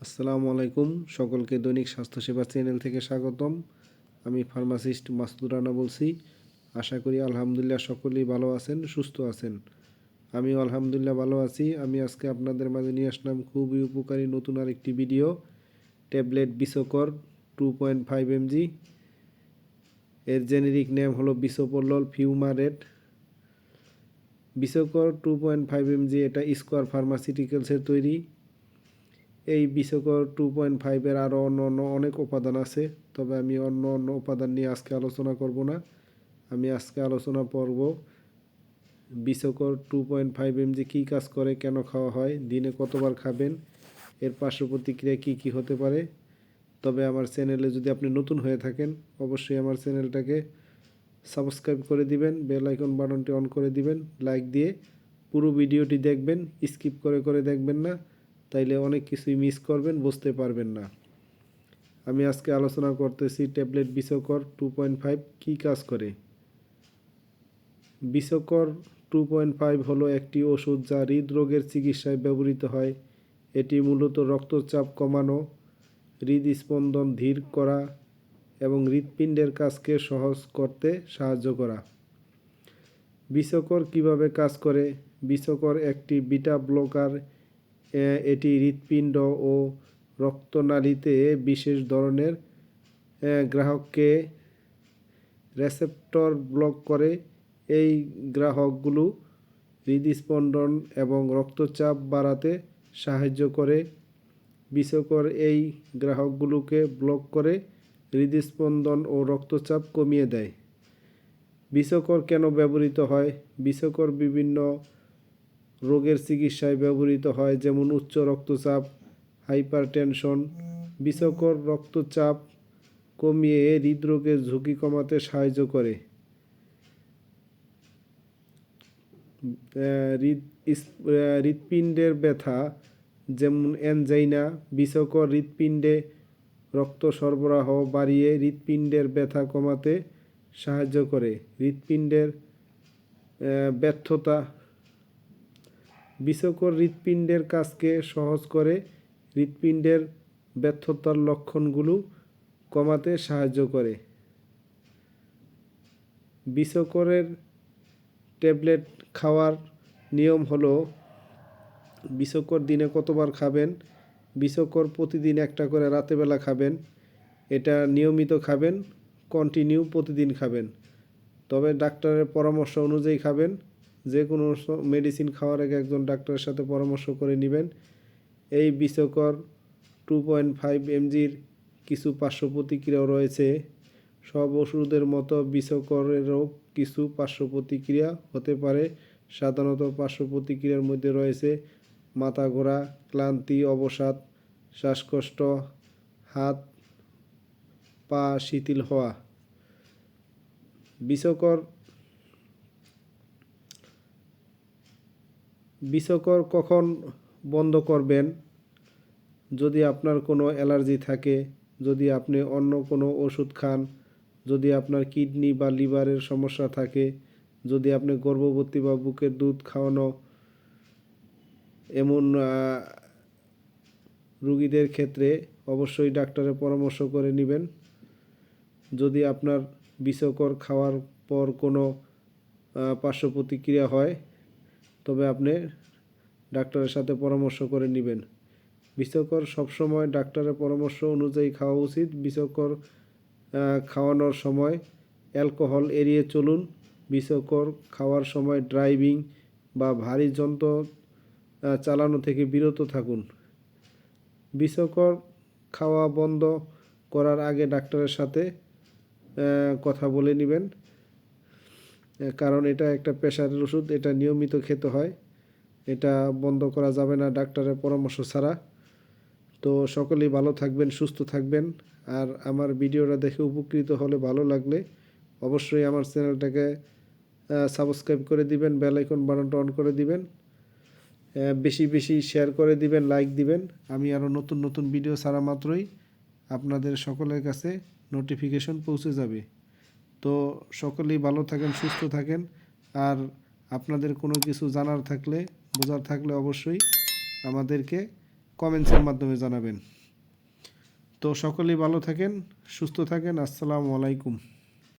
আসসালামু আলাইকুম। সকলকে দৈনিক স্বাস্থ্যসেবা চ্যানেল থেকে স্বাগতম। আমি ফার্মাসিস্ট মাসুদ রানা বলছি। আশা করি আলহামদুলিল্লাহ সকলেই ভালো আছেন, সুস্থ আছেন। আমি আলহামদুলিল্লাহ ভালো আছি। আমি আজকে আপনাদের মাঝে নিয়ে আসলাম খুবই উপকারী নতুন আরেকটি video. Tablet Biscor two point five MG এর জেনেরিক নেম হলো bisoprolol fumarate. Biscor two point five MG এটা স্কোয়ার ফার্মাসিউটিক্যালসের তৈরি। এই বিশ্বকর টু পয়েন্ট ফাইভের আরও অন্য অন্য অনেক উপাদান আছে, তবে আমি অন্য অন্য উপাদান নিয়ে আজকে আলোচনা করব না। আমি আজকে আলোচনা করব Biscor two point five M MG কী কাজ করে, কেন খাওয়া হয়, দিনে কতবার খাবেন, এর পার্শ্ব প্রতিক্রিয়া কী কী হতে পারে, তবে আমার চ্যানেলে যদি আপনি নতুন হয়ে থাকেন, অবশ্যই আমার চ্যানেলটাকে সাবস্ক্রাইব করে দিবেন, বেল আইকন বাটনটি অন করে দিবেন, লাইক দিয়ে পুরো ভিডিওটি দেখবেন, স্কিপ করে করে দেখবেন না। তাইলে অনেক কিছুই মিস করবেন, বুঝতে পারবেন না। আমি আজকে আলোচনা করতেছি tablet Biscor two point five কী কাজ করে? বিষকর টু পয়েন্ট ফাইভ হলো একটি ওষুধ যা হৃদরোগের চিকিৎসায় ব্যবহৃত হয়। এটি মূলত রক্তচাপ কমানো, হৃদস্পন্দন ধীর করা এবং হৃৎপিণ্ডের কাজকে সহজ করতে সাহায্য করা। বিষকর কীভাবে কাজ করে? বিষকর একটি বিটা ব্লকার এটি হৃৎপিণ্ড ও রক্তনালীতে বিশেষ ধরনের গ্রাহককে রেসেপ্টর ব্লক করে। এই গ্রাহকগুলো হৃদস্পন্দন এবং রক্তচাপ বাড়াতে সাহায্য করে। বিষকর এই গ্রাহকগুলোকে ব্লক করে হৃদস্পন্দন ও রক্তচাপ কমিয়ে দেয়। বিষকর কেন ব্যবহৃত হয়? বিষকর বিভিন্ন রোগের চিকিৎসায় ব্যবহৃত হয়, যেমন উচ্চ রক্তচাপ, হাইপারটেনশন, বিষকর রক্তচাপ কমিয়ে হৃদরোগের ঝুঁকি কমাতে সাহায্য করে। হৃৎপিণ্ডের ব্যথা, যেমন অ্যানজাইনা বিষকর হৃৎপিণ্ডে রক্ত সরবরাহ বাড়িয়ে হৃৎপিণ্ডের ব্যথা কমাতে সাহায্য করে। হৃৎপিণ্ডের ব্যর্থতা বিষকর হৃৎপিণ্ডের কাজকে সহজ করে হৃৎপিণ্ডের ব্যর্থতার লক্ষণগুলো কমাতে সাহায্য করে। বিষকরের ট্যাবলেট খাওয়ার নিয়ম হলো, বিষকর দিনে কতবার খাবেন? বিষকর প্রতিদিন একটা করে রাতেবেলা খাবেন। এটা নিয়মিত খাবেন কন্টিনিউ প্রতিদিন খাবেন। তবে ডাক্তারের পরামর্শ অনুযায়ী খাবেন। যে কোনো মেডিসিন খাওয়ার আগে একজন ডাক্তারের সাথে পরামর্শ করে নেবেন। এই বিষকর টু পয়েন্ট ফাইভ এমজির কিছু পার্শ্ব প্রতিক্রিয়াও রয়েছে। সব ওষুধের মতো বিষকরেরও কিছু পার্শ্ব প্রতিক্রিয়া হতে পারে। সাধারণত পার্শ্ব প্রতিক্রিয়ার মধ্যে রয়েছে মাথা ঘোরা, ক্লান্তি, অবসাদ, শ্বাসকষ্ট, হাত, পা শিথিল হওয়া। বিষকর বিষকর কখন বন্ধ করবেন? যদি আপনার কোনো অ্যালার্জি থাকে, যদি আপনি অন্য কোনো ওষুধ খান, যদি আপনার কিডনি বা লিভারের সমস্যা থাকে, যদি আপনি গর্ভবতী বা বুকের দুধ খাওয়ানো এমন রুগীদের ক্ষেত্রে অবশ্যই ডাক্তারের পরামর্শ করে নেবেন। যদি আপনার বিষকর খাওয়ার পর কোনো পার্শ্ব প্রতিক্রিয়া হয় তবে আপনি ডাক্তারের সাথে পরামর্শ করে নেবেন। বিষকর সবসময় ডাক্তারের পরামর্শ অনুযায়ী খাওয়া উচিত। বিষকর খাওয়ানোর সময় অ্যালকোহল এড়িয়ে চলুন। বিষকর খাওয়ার সময় ড্রাইভিং বা ভারী যন্ত্র চালানো থেকে বিরত থাকুন। বিষকর খাওয়া বন্ধ করার আগে ডাক্তারের সাথে কথা বলে নেবেন। কারণ এটা একটা প্রেশারের ওষুধ, এটা নিয়মিত খেতে হয়। এটা বন্ধ করা যাবে না ডাক্তারের পরামর্শ ছাড়া। তো সকলেই ভালো থাকবেন, সুস্থ থাকবেন। আর আমার ভিডিওটা দেখে উপকৃত হলে ভালো লাগলে অবশ্যই আমার চ্যানেলটাকে সাবস্ক্রাইব করে দিবেন বেল আইকন বাটনটা অন করে দিবেন। বেশি বেশি শেয়ার করে দিবেন লাইক দিবেন। আমি আরও নতুন নতুন ভিডিও ছাড়া মাত্রই আপনাদের সকলের কাছে নোটিফিকেশন পৌঁছে যাবে। তো সকলেই ভালো থাকেন, সুস্থ থাকেন। আর আপনাদের কোনো কিছু জানার থাকলে, বোঝার থাকলে অবশ্যই আমাদেরকে কমেন্টসের মাধ্যমে জানাবেন। তো সকলেই ভালো থাকেন, সুস্থ থাকেন। আসসালামু আলাইকুম।